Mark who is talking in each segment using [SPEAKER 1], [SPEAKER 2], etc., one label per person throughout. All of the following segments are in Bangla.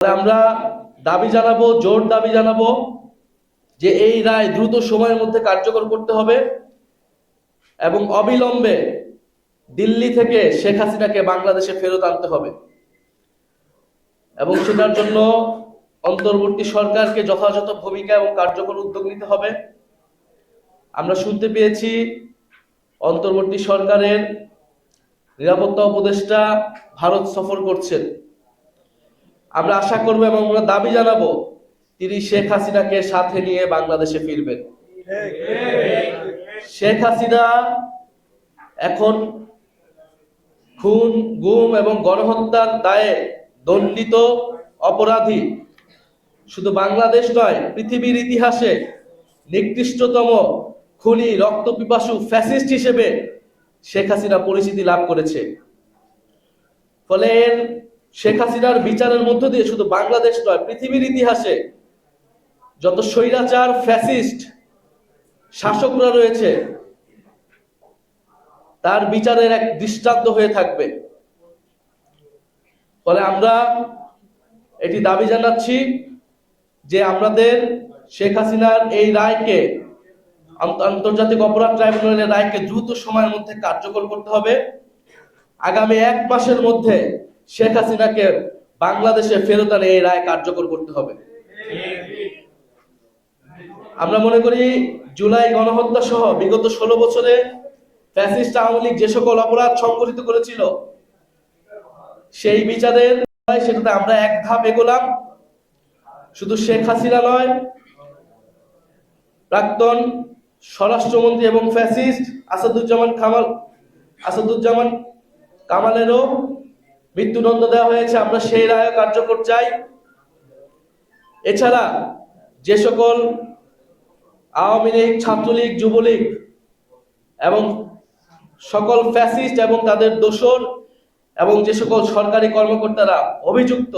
[SPEAKER 1] আমরা দাবি জানাব, জোর দাবি জানাব যে এই রায় দ্রুত সময়ের মধ্যে কার্যকর করতে হবে এবং অবিলম্বে দিল্লি থেকে শেখ হাসিনাকে বাংলাদেশে ফেরত আনতে হবে। এবং সেটার জন্য অন্তর্বর্তী সরকারকে যথাযথ ভূমিকা এবং কার্যকর উদ্যোগ নিতে হবে। আমরা শুনতে পেয়েছি অন্তর্বর্তী সরকারের নিরাপত্তা উপদেষ্টা ভারত সফর করছেন। আমরা আশা করব এবং আমরা দাবি জানাব, তিনি শেখ হাসিনাকে সাথে নিয়ে বাংলাদেশে ফিরবেন। শেখ হাসিনা এখন খুন, গুম এবং গণহত্যার দায়ে দণ্ডিত অপরাধী। শুধু বাংলাদেশ নয়, পৃথিবীর ইতিহাসে নিকৃষ্টতম খুনি, রক্তপিপাসু ফ্যাসিস্ট হিসেবে শেখ হাসিনা পরিচিতি লাভ করেছে। ফলে এর শেখ হাসিনার বিচারের মধ্য দিয়ে শুধু বাংলাদেশ নয়, পৃথিবীর ইতিহাসে যত স্বৈরাচার, ফ্যাসিস্ট, শাসকরা রয়েছে, তার বিচারের এক দৃষ্টান্ত হয়ে থাকবে। ফলে আমরা এটি দাবি জানাচ্ছি যে আমাদের শেখ হাসিনার এই রায়কে আন্তর্জাতিক অপরাধ ট্রাইব্যুনালের রায়কে দ্রুত সময়ের মধ্যে কার্যকর করতে হবে। আগামী এক মাসের মধ্যে শেখ হাসিনাকে বাংলাদেশে ফেরত আনে এই রায় কার্যকর করতে হবে। আমরা মনে করি জুলাই গণহত্যা সহ বিগত ষোলো বছরে ফ্যাসিস্ট আওয়ামী লীগ যে সকল অপরাধ সংগঠিত করেছিল, সেই বিচারের সেটাতে আমরা এক ধাপ এগোলাম। শুধু শেখ হাসিনা নয়, প্রাক্তন স্বরাষ্ট্রমন্ত্রী এবং ফ্যাসিস্ট আসাদুজ্জামান কামাল, আসাদুজ্জামান কামালেরও মৃত্যুদণ্ড দেওয়া হয়েছে, আমরা সেই রায় কার্যকর চাই। এছাড়া যে সকল আওয়ামী লীগ, ছাত্রলীগ, যুবলীগ এবং সকল ফ্যাসিস্ট এবং তাদের দোসর এবং যে সকল সরকারি কর্মকর্তারা অভিযুক্ত,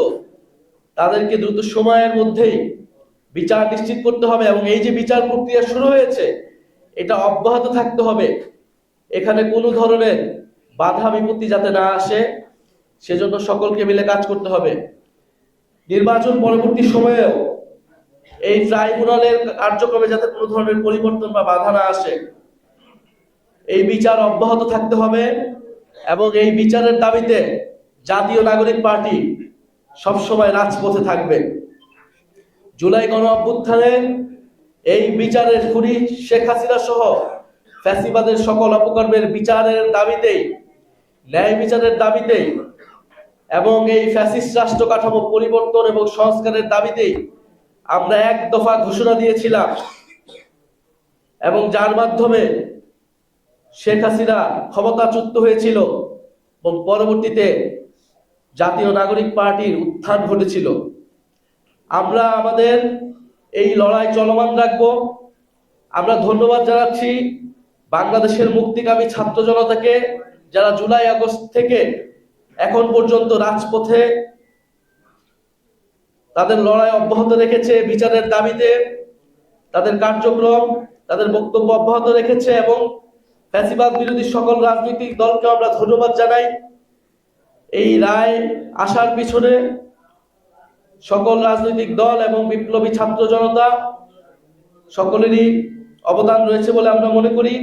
[SPEAKER 1] তাদেরকে দ্রুত সময়ের মধ্যেই বিচার নিশ্চিত করতে হবে এবং এই যে বিচার প্রক্রিয়া শুরু হয়েছে, এটা অব্যাহত থাকতে হবে। এখানে কোনো ধরনের বাধা বিপত্তি যাতে না আসে সেজন্য সকলকে মিলে কাজ করতে হবে। নির্বাচন পরবর্তী সময়েও এই ট্রাইব্যুনালের কার্যক্রমে যাতে কোনো ধরনের পরিবর্তন বা বাধা না আসে, এই বিচার অব্যাহত থাকতে হবে এবং এই বিচারের দাবিতে জাতীয় নাগরিক পার্টি সবসময় রাজপথে থাকবে। জুলাই গণ অভ্যুত্থানে এই বিচারের খুনি শেখ হাসিনা সহ ফ্যাসিবাদের সকল অপকর্মের বিচারের দাবিতেই, ন্যায় বিচারের দাবিতেই এবং এই ফ্যাসিস্ট রাষ্ট্র কাঠামো পরিবর্তন এবং সংস্কারের দাবিতেই আমরা এক দফা ঘোষণা দিয়েছিলাম। এবং যার মাধ্যমে শেখ হাসিনা ক্ষমতাচ্যুত হয়েছিল এবং পরবর্তীতে জাতীয় নাগরিক পার্টির উত্থান ঘটেছিল। আমরা আমাদের এই লড়াই চলমান রাখব। আমরা ধন্যবাদ জানাচ্ছি বাংলাদেশের মুক্তিকামী ছাত্র জনতাকে যারা জুলাই আগস্ট থেকে এখন পর্যন্ত রাজপথে তাদের লড়াই অব্যাহত রেখেছে বিচারের দাবিতে, তাদের কার্যক্রম, তাদের বক্তব্য অব্যাহত রেখেছে এবং ফ্যাসিবাদ বিরোধী সকল রাজনৈতিক দলকে আমরা ধন্যবাদ জানাই। এই রায় আসার পিছনে সকল রাজনৈতিক দল এবং বিপ্লবী ছাত্র জনতা সকলেরই অবদান রয়েছে বলে আমরা মনে করি।